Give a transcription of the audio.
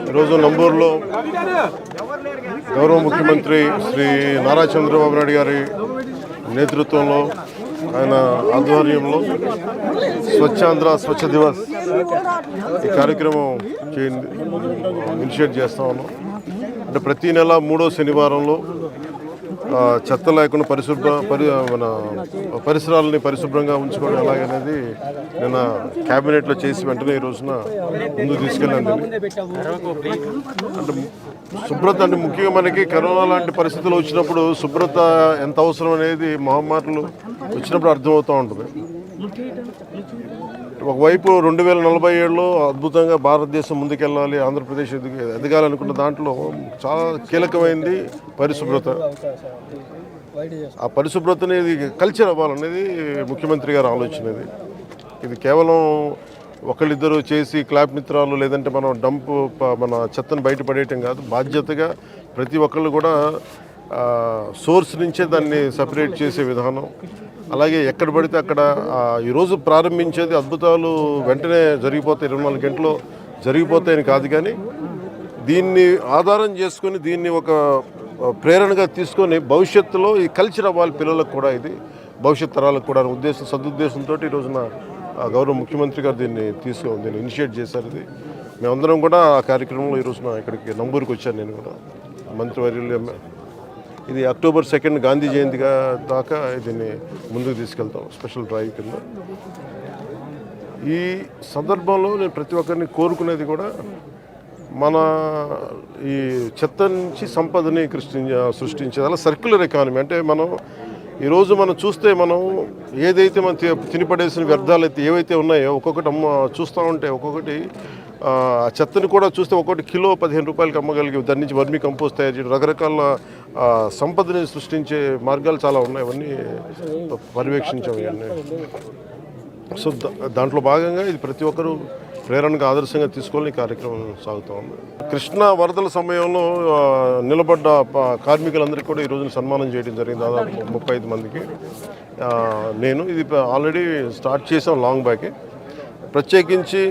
ఈరోజు నంబూరులో గౌరవ ముఖ్యమంత్రి శ్రీ నారా చంద్రబాబు నాయుడు గారి నేతృత్వంలో ఆయన ఆధ్వర్యంలో స్వచ్ఛాంధ్ర స్వచ్ఛ దివస్ ఈ కార్యక్రమం చేయండి ఇనిషియేట్ చేస్తా ఉన్నాం. అంటే ప్రతి నెల మూడో శనివారంలో చెత్త లేకుండా పరిశుభ్ర పరి మన పరిసరాలని పరిశుభ్రంగా ఉంచుకోవడం ఎలాగనేది నిన్న క్యాబినెట్లో చేసి వెంటనే ఈ రోజున ముందుకు తీసుకెళ్ళాను అంటే శుభ్రత అంటే ముఖ్యంగా మనకి కరోనా లాంటి పరిస్థితులు వచ్చినప్పుడు శుభ్రత ఎంత అవసరం అనేది మహమ్మారులు వచ్చినప్పుడు అర్థమవుతూ ఉంటుంది. ఒకవైపు రెండు వేల నలభై ఏడులో అద్భుతంగా భారతదేశం ముందుకెళ్ళాలి ఆంధ్రప్రదేశ్ ఎదగాలనుకున్న దాంట్లో చాలా కీలకమైంది పరిశుభ్రత. ఆ పరిశుభ్రత అనేది కల్చర్ అవ్వాలనేది ముఖ్యమంత్రి గారు ఆలోచన ఇది. కేవలం ఒకళ్ళిద్దరు చేసి క్లాప్ మిత్రాలు లేదంటే మనం డంప్ మన చెత్తను బయటపడేయటం కాదు. బాధ్యతగా ప్రతి ఒక్కళ్ళు కూడా సోర్స్ నుంచే దాన్ని సపరేట్ చేసే విధానం. అలాగే ఎక్కడ పడితే అక్కడ ఈరోజు ప్రారంభించేది అద్భుతాలు వెంటనే జరిగిపోతాయి. ఇరవై నాలుగు గంటలు జరిగిపోతాయని కాదు కానీ దీన్ని ఆధారం చేసుకొని దీన్ని ఒక ప్రేరణగా తీసుకొని భవిష్యత్తులో ఈ కల్చర్ అవ్వాలి పిల్లలకు కూడా ఇది. భవిష్యత్ తరాలకు కూడా ఉద్దేశం సదుద్దేశంతో ఈ రోజున ఆ, గౌరవ ముఖ్యమంత్రి గారు దీన్ని తీసుకో దీన్ని ఇనిషియేట్ చేశారు ఇది. మేమందరం కూడా ఆ కార్యక్రమంలో ఈ రోజున ఇక్కడికి నంబూరుకి వచ్చాను నేను కూడా. మంత్రివర్యులు ఇది అక్టోబర్ సెకండ్ గాంధీ జయంతిగా దాకా దీన్ని ముందుకు తీసుకెళ్తాం స్పెషల్ డ్రైవ్ కింద. ఈ సందర్భంలో నేను ప్రతి ఒక్కరిని కోరుకునేది కూడా మన ఈ చెత్త నుంచి సంపదని సృష్టించ సృష్టించేది అలా సర్క్యులర్ ఎకానమీ అంటే మనం ఈరోజు మనం చూస్తే మనం ఏదైతే మనం తినిపడేసిన వ్యర్థాలు అయితే ఏవైతే ఉన్నాయో ఒక్కొక్కటి అమ్మ చూస్తూ ఉంటే ఒక్కొక్కటి ఆ చెత్తని కూడా చూస్తే ఒక్కొక్కటి కిలో పదిహేను రూపాయలకి అమ్మగలిగి దాని నుంచి వర్మీ కంపోస్ట్ తయారు చేయడం రకరకాల సంపదని సృష్టించే మార్గాలు చాలా ఉన్నాయి. అవన్నీ పర్యవేక్షించాం సో దాంట్లో భాగంగా ఇది ప్రతి ఒక్కరూ ప్రేరణగా ఆదర్శంగా తీసుకొని ఈ కార్యక్రమం సాగుతూ ఉంది. కృష్ణా వరదల సమయంలో నిలబడ్డ కార్మికులందరికీ కూడా ఈ రోజున సన్మానం చేయడం జరిగింది దాదాపు ముప్పై ఐదు మందికి. నేను ఇది ఆల్రెడీ స్టార్ట్ చేసాం లాంగ్ బ్యాకే. ప్రత్యేకించి